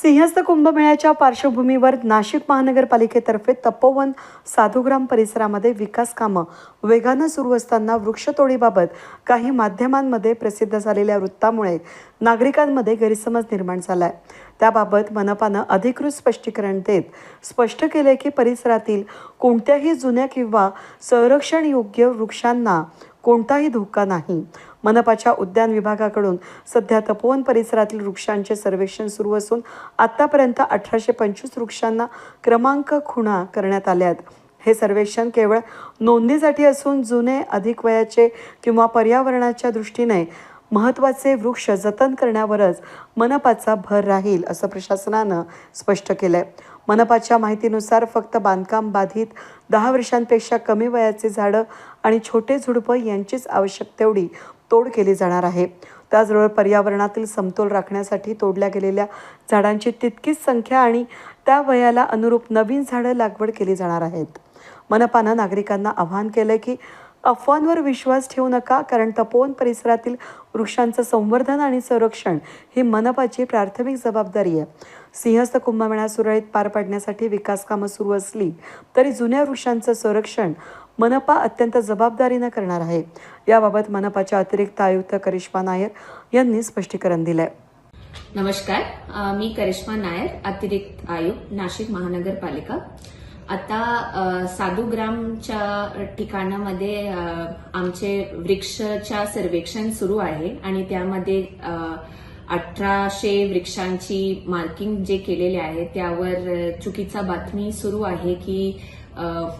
सिंहस्थ कुंभमेळ्याच्या पार्श्वभूमीवर नाशिक महानगरपालिकेतर्फे तपोवन साधुग्राम परिसरामध्ये विकास कामं वेगानं सुरू असताना वृक्षतोडीबाबत काही माध्यमांमध्ये प्रसिद्ध झालेल्या वृत्तामुळे नागरिकांमध्ये गैरसमज निर्माण झाला आहे त्याबाबत मनपानं अधिकृत स्पष्टीकरण देत स्पष्ट केले की परिसरातील कोणत्याही जुन्या किंवा संरक्षणयोग्य वृक्षांना कोणताही धोका नाही. मनपाच्या उद्यान विभागाकडून सध्या तपोवन परिसरातील वृक्षांचे सर्वेक्षण सुरू असून आतापर्यंत अठराशे पंचवीस वृक्षांना क्रमांक खुणा करण्यात आल्यात हे सर्वेक्षण केवळ नोंदीसाठी असून जुने अधिक वयाचे किंवा पर्यावरणाच्या दृष्टीने महत्त्वाचे वृक्ष जतन करण्यावरच मनपाचा भर राहील असं प्रशासनानं स्पष्ट केलं आहे मनपाच्या माहितीनुसार फक्त बांधकाम बाधित दहा वर्षांपेक्षा कमी वयाचे झाडं आणि छोटे झुडपं यांचीच आवश्यक तेवढी तोड केली जाणार आहे. त्याचबरोबर पर्यावरणातील समतोल राखण्यासाठी तोडल्या गेलेल्या झाडांची तितकीच संख्या आणि त्या वयाला अनुरूप नवीन झाडं लागवड केली जाणार आहेत. मनपानं नागरिकांना आवाहन केलं की अफवांवर विश्वास ठेवू नका कारण तपोवन परिसरातील वृक्षांचं संवर्धन आणि संरक्षण ही मनपाची प्राथमिक जबाबदारी आहे. सिंहस्थ कुंभमेळा सुरळीत पार पाडण्यासाठी विकास कामं सुरू असली तरी जुन्या वृक्षांचं संरक्षण मनपा अत्यंत जबाबदारीनं करणार आहे. याबाबत मनपाच्या अतिरिक्त आयुक्त करिश्मा नायर यांनी स्पष्टीकरण दिलंय. नमस्कार मी करिश्मा नायर अतिरिक्त आयुक्त नाशिक महानगरपालिका. आता साधुग्रामच्या ठिकाणामध्ये आमचे वृक्षच्या सर्वेक्षण सुरू आहे आणि त्यामध्ये अठराशे वृक्षांची मार्किंग जे केलेले आहे त्यावर चुकीचा बातमी सुरू आहे की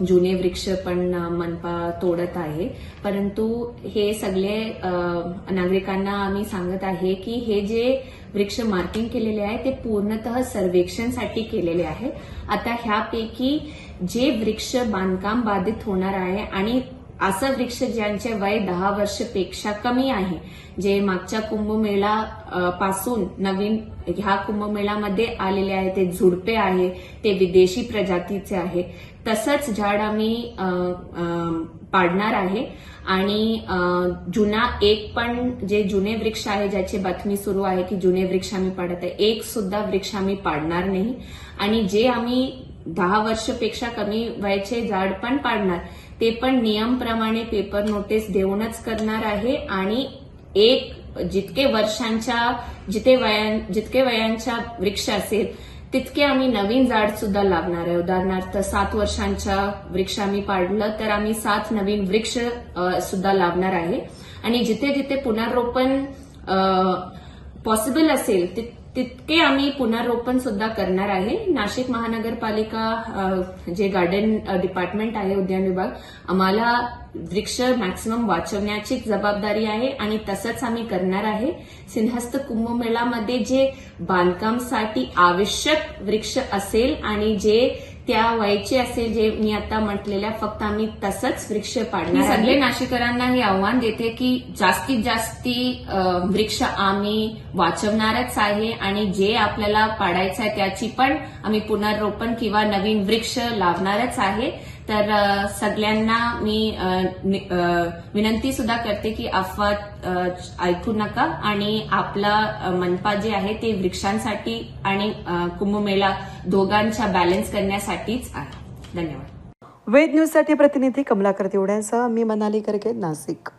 जुने वृक्ष पण मनपा तोडत आहे. परंतु हे सगळे नागरिकांना आम्ही सांगत आहे की हे जे वृक्ष मार्किंग केलेले आहे ते पूर्णतः सर्वेक्षणसाठी केलेले आहे. आता ह्यापैकी जे वृक्ष बांधकाम बाधित होणार आहे आणि असं वृक्ष ज्यांचे वय दहा वर्षपेक्षा कमी आहे जे मागच्या कुंभमेळा पासून नवीन ह्या कुंभमेळामध्ये आलेले आहे ते झुडपे आहे ते विदेशी प्रजातीचे आहे तसंच झाड आम्ही पाडणार आहे. आणि जुना एक पण जे जुने वृक्ष आहे ज्याची बातमी सुरू आहे की जुने वृक्ष आम्ही पाडत आहे एक सुद्धा वृक्ष आम्ही पाडणार नाही. आणि जे आम्ही दहा वर्षपेक्षा कमी वयाचे झाड पण पाडणार. ते पण नियमप्रमाणे पेपर नोटीस देऊनच करणार आहे आणि एक जितके वर्षांच्या जिथे वयां जितके वयांच्या वृक्ष असेल तितके आम्ही नवीन झाड सुद्धा लावणार आहे. उदाहरणार्थ सात वर्षांच्या वृक्ष आम्ही पाडलं तर आम्ही सात नवीन वृक्ष सुद्धा लावणार आहे. आणि जिथे जिथे पुनर्रोपण पॉसिबल असेल तिथे तितके आम्ही पुनर्रोपण सुद्धा करणार आहे. नाशिक महानगरपालिका जे गार्डन डिपार्टमेंट आहे उद्यान विभाग आम्हाला वृक्ष मॅक्सिमम वाचवण्याची जबाबदारी आहे आणि तसंच आम्ही करणार आहे. सिंहस्थ कुंभमेळामध्ये जे बांधकामसाठी आवश्यक वृक्ष असेल आणि जे त्या वयाचे असेल जे मी आता म्हटलेल्या फक्त आम्ही तसंच वृक्ष पाडणार. सगळे नाशिकरांना हे आव्हान देते की जास्तीत जास्ती वृक्ष आम्ही वाचवणारच आहे आणि जे आपल्याला पाडायचं आहे त्याची पण आम्ही पुनर्रोपण किंवा नवीन वृक्ष लावणारच आहे तर सगळ्यांना मी नि- विनंती सुद्धा करते की अफवा ऐकू नका आणि आपला मनपा जे आहे ते वृक्षांसाठी आणि कुंभमेळा दोघांच्या बॅलन्स करण्यासाठीच आहे. धन्यवाद. वेद न्यूजसाठी प्रतिनिधी कमलाकर तिवड्यांसह मी मनाली करके नाशिक.